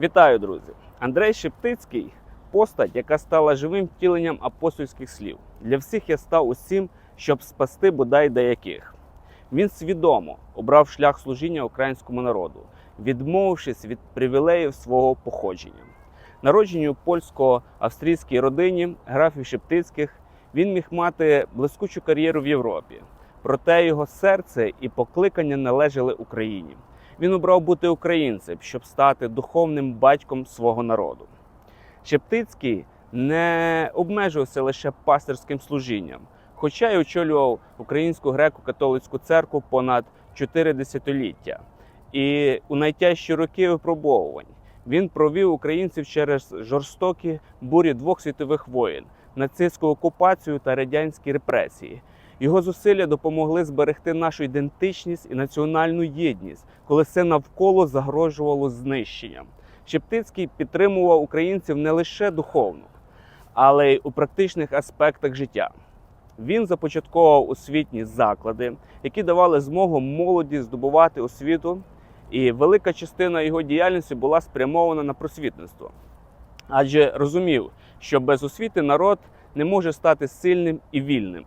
Вітаю, друзі! Андрей Шептицький постать, яка стала живим втіленням апостольських слів. Для всіх я став усім, щоб спасти бодай деяких. Він свідомо обрав шлях служіння українському народу, відмовившись від привілеїв свого походження. Народжені у польсько-австрійській родині графів Шептицьких, він міг мати блискучу кар'єру в Європі. Проте його серце і покликання належали Україні. Він обрав бути українцем, щоб стати духовним батьком свого народу. Шептицький не обмежився лише пастирським служінням, хоча й очолював українську греко-католицьку церкву понад чотири десятиліття. І у найтяжчі роки випробовувань він провів українців через жорстокі бурі двох світових воєн, нацистську окупацію та радянські репресії. Його зусилля допомогли зберегти нашу ідентичність і національну єдність, коли все навколо загрожувало знищенням. Шептицький підтримував українців не лише духовно, але й у практичних аспектах життя. Він започатковував освітні заклади, які давали змогу молоді здобувати освіту, і велика частина його діяльності була спрямована на просвітництво. Адже розумів, що без освіти народ не може стати сильним і вільним.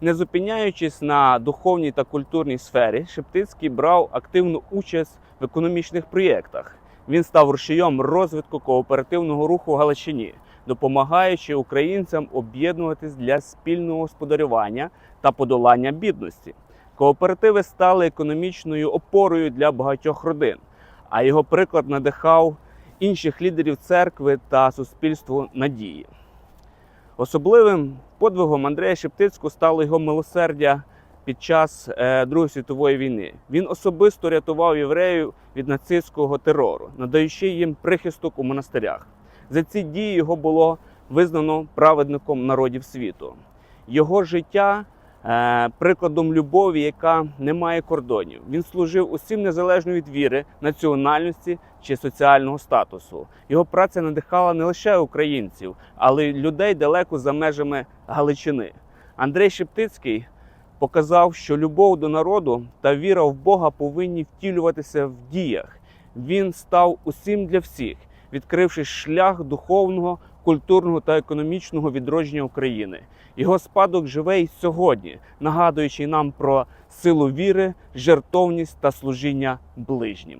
Не зупиняючись на духовній та культурній сфері, Шептицький брав активну участь в економічних проєктах. Він став рушієм розвитку кооперативного руху в Галичині, допомагаючи українцям об'єднуватись для спільного господарювання та подолання бідності. Кооперативи стали економічною опорою для багатьох родин, а його приклад надихав інших лідерів церкви та суспільству надії. Особливим подвигом Андрея Шептицького стало його милосердя під час е, Другої світової війни. Він особисто рятував євреїв від нацистського терору, надаючи їм прихисток у монастирях. За ці дії його було визнано праведником народів світу. Його життя прикладом любові, яка не має кордонів. Він служив усім незалежно від віри, національності чи соціального статусу. Його праця надихала не лише українців, але й людей далеко за межами Галичини. Андрей Шептицький показав, що любов до народу та віра в Бога повинні втілюватися в діях. Він став усім для всіх, відкривши шлях духовного, культурного та економічного відродження України. Його спадок живе й сьогодні, нагадуючи нам про силу віри, жертовність та служіння ближнім.